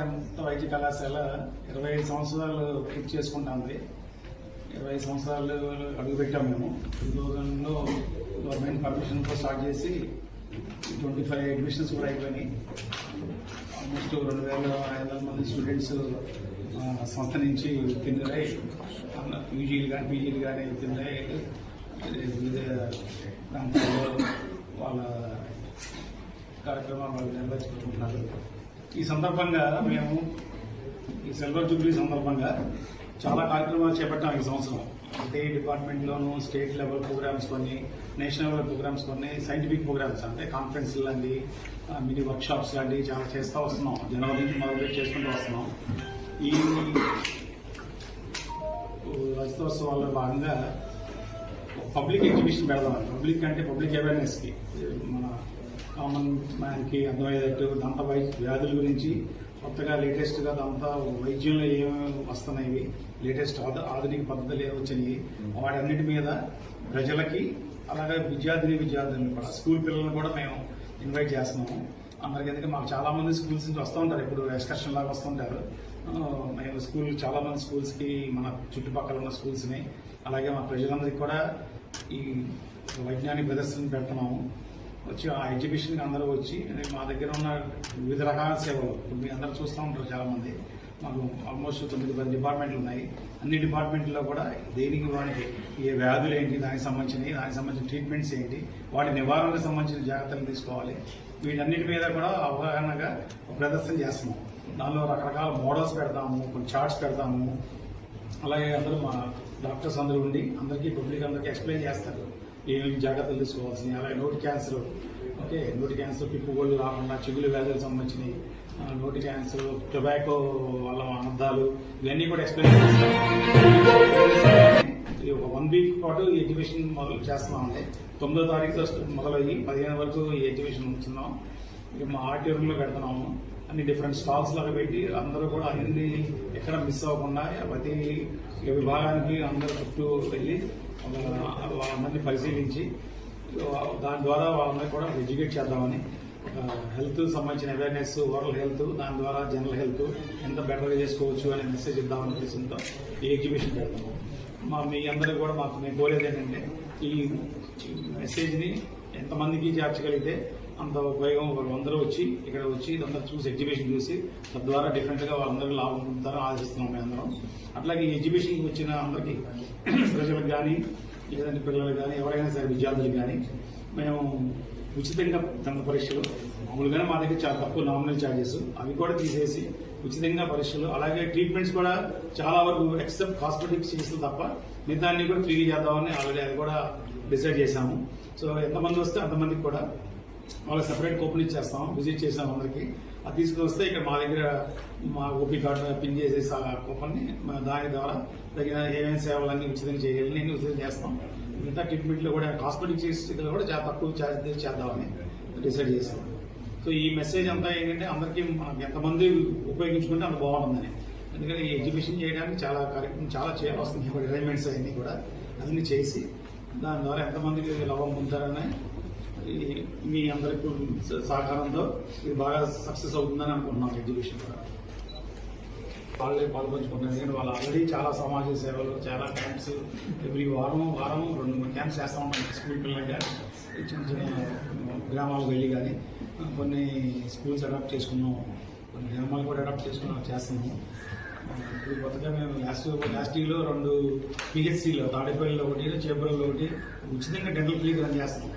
కళాశాల ఇరవై ఐదు సంవత్సరాలు పూర్తి చేసుకుంటుంది ఇరవై ఐదు సంవత్సరాలు అడుగుపెట్టాం మేము. టూ థౌజండ్లో గవర్నమెంట్ పర్మిషన్తో స్టార్ట్ చేసి ట్వంటీ ఫైవ్ అడ్మిషన్స్ కూడా అయిపోయినాయి. ఆల్మోస్ట్ రెండు వేల ఐదు వందల మంది స్టూడెంట్స్ సంస్థ నుంచి ఉత్తీర్ణులై యూజీలు కానీ పీజీలు కానీ ఉత్తీర్ణులై దాంట్లో వాళ్ళ కార్యక్రమాలు వాళ్ళు నిర్వహించుకుంటున్నారు. ఈ సందర్భంగా మేము ఈ సిల్వర్ జూబ్లీ సందర్భంగా చాలా కార్యక్రమాలు చేపట్టాం ఈ సంవత్సరం. అంటే డిపార్ట్మెంట్లోనూ స్టేట్ లెవెల్ ప్రోగ్రామ్స్ కొన్ని నేషనల్ లెవెల్ ప్రోగ్రామ్స్ కొన్ని సైంటిఫిక్ ప్రోగ్రామ్స్ అంటే కాన్ఫరెన్స్ లాంటి మినీ వర్క్ షాప్స్ లాంటివి చాలా చేస్తూ వస్తున్నాం. జనవరి నుంచి మొదలుపెట్టి చేసుకుంటూ వస్తున్నాం. ఈ రజతోత్సవాల్లో భాగంగా పబ్లిక్ ఎగ్జిబిషన్ పెడదాం. పబ్లిక్ అంటే పబ్లిక్ అవేర్నెస్కి. కామన్ మ్యాన్కి అర్థమయ్యేటట్టు దంత వ్యాధుల గురించి కొత్తగా లేటెస్ట్గా దంత వైద్యంలో ఏమేమి వస్తున్నాయి లేటెస్ట్ ఆధునిక పద్ధతులు ఏమి వచ్చినాయి వాటన్నిటి మీద ప్రజలకి అలాగే విద్యార్థిని విద్యార్థులను కూడా స్కూల్ పిల్లలను కూడా మేము ఇన్వైట్ చేస్తున్నాము. అందరికి ఎందుకంటే మాకు చాలా మంది స్కూల్స్ నుంచి వస్తూ ఉంటారు ఇప్పుడు ఎక్స్కర్షన్ లాగా వస్తుంటారు మేము స్కూల్ చాలా మంది మన చుట్టుపక్కల ఉన్న స్కూల్స్ని అలాగే మా ప్రజలందరికీ కూడా ఈ వైజ్ఞానిక ప్రదర్శన పెడుతున్నాము. వచ్చి ఆ ఎగ్జిబిషన్కి అందరూ వచ్చి మా దగ్గర ఉన్న వివిధ రకాల సేవలు. మీ అందరూ చూస్తూ ఉంటారు చాలా మంది మాకు ఆల్మోస్ట్ తొమ్మిది పది డిపార్ట్మెంట్లు ఉన్నాయి. అన్ని డిపార్ట్మెంట్లో కూడా దేనికి వానికి ఏ వ్యాధులు ఏంటి దానికి సంబంధించినవి దానికి సంబంధించిన ట్రీట్మెంట్స్ ఏంటి వాటి నివారణకు సంబంధించిన జాగ్రత్తలు తీసుకోవాలి. వీటన్నిటి మీద కూడా అవగాహనగా ప్రదర్శన చేస్తున్నాం. దానిలో రకరకాల మోడల్స్ పెడతాము కొన్ని చార్ట్స్ పెడతాము. అలాగే అందరూ మా డాక్టర్స్ అందరూ ఉండి అందరికీ పబ్లిక్ అందరికీ ఎక్స్ప్లెయిన్ చేస్తారు. ఏమేమి జాగ్రత్తలు తీసుకోవాల్సినవి? అలాగే నోటి క్యాన్సర్ ఓకే నోటి క్యాన్సర్ పిప్పు గోళ్ళు రాకుండా చిగులు వ్యాధులకు సంబంధించినవి. నోటి క్యాన్సర్ టొబాకో వల్ల అనర్థాలు ఇవన్నీ కూడా ఎక్స్ప్లెయిన్ చేస్తాం. ఒక వన్ వీక్ పాటు ఈ ఎగ్జిబిషన్ మొదలు చేస్తున్నామండి తొమ్మిదో తారీఖు మొదలయ్యి పదిహేను వరకు ఈ ఎగ్జిబిషన్ ఉంచుతున్నాం. ఇక మా ఆడిటోరియంలో పెడుతున్నాము. అన్ని డిఫరెంట్ స్టాల్స్ లాగా పెట్టి అందరూ కూడా అన్ని ఎక్కడ మిస్ అవ్వకుండా ప్రతి విభాగానికి అందరూ చుట్టూ వెళ్ళి వాళ్ళందరినీ పరిశీలించి దాని ద్వారా వాళ్ళందరినీ కూడా ఎడ్యుకేట్ చేద్దామని హెల్త్ సంబంధించిన అవేర్నెస్ ఓరల్ హెల్త్ దాని ద్వారా జనరల్ హెల్త్ ఎంత బెటర్గా చేసుకోవచ్చు అనే మెసేజ్ ఇద్దామని ఉద్దేశంతో ఈ ఎగ్జిబిషన్ పెడతాము. మా మీ అందరూ కూడా మాకు మేము కోరేది ఏంటంటే ఈ మెసేజ్ని ఎంతమందికి చేర్చగలిగితే అంత ఉపయోగం వాళ్ళందరూ వచ్చి ఇక్కడ వచ్చి ఇదంతా చూసి ఎగ్జిబిషన్ చూసి తద్వారా డిఫరెంట్గా వాళ్ళందరూ లాభం పొందుతారని ఆశిస్తున్నాం మేము అందరం. అట్లాగే ఈ ఎగ్జిబిషన్కి వచ్చిన అందరికీ ప్రజలకు కానీ లేదంటే పిల్లలకు కానీ ఎవరైనా సరే విద్యార్థులకు కానీ మేము ఉచితంగా దంత పరీక్షలు మామూలుగానే మా దగ్గర చాలా తక్కువ నామినల్ ఛార్జెస్ అవి కూడా తీసేసి ఉచితంగా పరీక్షలు అలాగే ట్రీట్మెంట్స్ కూడా చాలా వరకు ఎక్సెప్ట్ కాస్మెటిక్ చికిత్సలు తప్ప మిగతాన్ని కూడా ఫ్రీగా చేద్దామని ఆల్రెడీ అది కూడా డిసైడ్ చేశాము. సో ఎంతమంది వస్తే అంతమందికి కూడా వాళ్ళకి సెపరేట్ కూపన్ ఇచ్చేస్తాం విజిట్ చేసాం అందరికి. అది తీసుకొస్తే ఇక్కడ మా దగ్గర మా ఓపీ కార్డు పిన్ చేసేసి ఆ కూపన్ని దాని ద్వారా తగిన ఏమేమి సేవలన్నీ ఉచితంగా చేయాలి నేను ఉచితం చేస్తాం. మిగతా ట్రీట్మెంట్లో కూడా హాస్పిటల్ చికిత్సలు కూడా చాలా తక్కువ ఛార్జ్ చేద్దామని డిసైడ్ చేసాం సో ఈ మెసేజ్ అంతా ఏంటంటే అందరికీ మనకి ఎంతమంది ఉపయోగించుకుంటే అంత బాగుంటుందని. ఎందుకంటే ఈ ఎగ్జిబిషన్ చేయడానికి చాలా కార్యక్రమం చాలా చేయాల్సి వస్తుంది. అరేంజ్మెంట్స్ అవన్నీ కూడా. అన్ని చేసి దాని ద్వారా ఎంతమందికి లాభం పొందుతారని మీ అందరికి సహకారంతో ఇది బాగా సక్సెస్ అవుతుందని అనుకుంటున్నాం ఎగ్జిబిషన్ కూడా. వాళ్ళే పాల్పంచుకున్నారు నేను వాళ్ళు ఆల్రెడీ చాలా సమాజ సేవలు చాలా క్యాంప్స్ ఎవ్రీ వారం వారం రెండు మూడు క్యాంప్స్ చేస్తా ఉంటాం స్కూల్ పిల్లలు కానీ చిన్న చిన్న గ్రామాలకు వెళ్ళి కానీ కొన్ని స్కూల్స్ అడాప్ట్ చేసుకున్నాం. కొన్ని గ్రామాలు కూడా అడాప్ట్ చేసుకున్నాం చేస్తున్నాము ఇప్పుడు కొత్తగా మేము లాస్ట్ లాస్ట్ ఇయర్లో రెండు పిహెచ్సిలో తాడేపల్లిలో ఒకటి చేపల్లో ఒకటి ఉచితంగా డెంటల్ క్లినిక్ రన్ చేస్తున్నాం.